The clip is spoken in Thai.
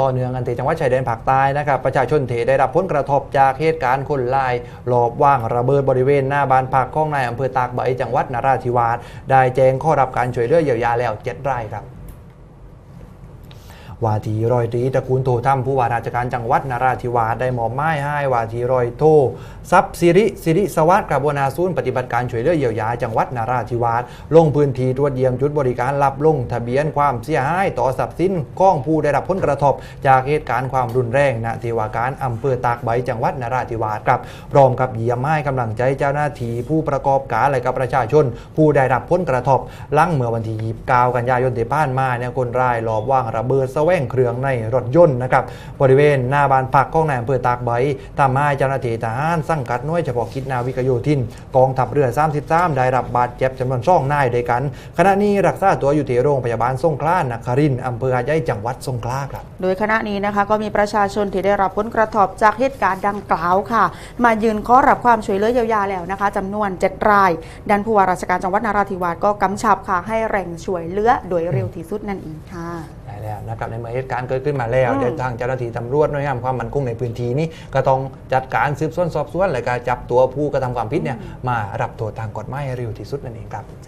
ต่อเนื่องกันที่จังหวัดชายแดนภาคใต้นะครับประชาชนเทได้รับผลกระทบจากเหตุการณ์คนลายหลอบว่างระเบิดบริเวณหน้าบ้านพักของนายอำเภอตากใบจังหวัดนราธิวาสได้แจ้งข้อรับการช่วยเหลือเยียวยาแล้วเจ็ดรายครับ วาทีรอยตรีตระกูลโทถ้ำผู้ว่าราชการจังหวัดนราธิวาสได้มอบหมายให้วาทีรอยโททรัพย์สิริสิริสวัสดิ์กระบวนาศูนย์ปฏิบัติการช่วยเหลือเยียวยาจังหวัดนราธิวาสลงพื้นที่ตรวจเยี่ยมจุดบริการรับลงทะเบียนความเสียหายต่อทรัพย์สินของผู้ได้รับผลกระทบ จากเหตุการณ์ความรุนแรงณที่ว่าการอำเภอตากใบจังหวัดนราธิวาสครับพร้อมกับเยี่ยมให้กำลังใจเจ้าหน้าที่ผู้ประกอบการและกับประชาชน ผู้ได้รับผลกระทบลังเมื่อวันที่29กันยายนที่ผ่านมาเนี่ยคนร้ายลอบว่างระเบิดสแสวงเครื่องในรถยนต์นะครับบริเวณหน้าบ้านพักของนายอำเภอตากใบทำให้เจ้าหน้าที่ทหารสังกัดหน่วยเฉพาะกิจนาวิกโยธิน กองทัพเรือ 33 ได้รับบาดเจ็บจำนวนสองนายด้วยกัน ขณะนี้รักษาตัวอยู่ที่โรงพยาบาลสงขลานครินทร์อำเภอหาดใหญ่จังหวัดสงขลาครับ โดยคณะนี้นะคะก็มีประชาชนที่ได้รับผลกระทบจากเหตุการณ์ดังกล่าวค่ะ มายืนขอรับความช่วยเหลือเยียวยาแล้วนะคะจำนวน 7 รายดันผู้ว่าราชการจังหวัดนราธิวาสก็กำชับค่ะให้แรงช่วยเหลือโดยเร็วที่สุดนั่นเองค่ะได้แล้วนะครับในเมื่อเหตุการณ์เกิดขึ้นมาแล้วอืมเดี๋ยวทางเจ้าหน้าที่ตำรวจหน่วยงานความมั่นคงในพื้นที่นี้ก็ต้องจัดการสืบสวนสอบสวนและการจับตัวผู้กระทำความผิดเนี่ยมารับตัวทางกฎหมายให้เร็วที่สุดนั่นเองครับ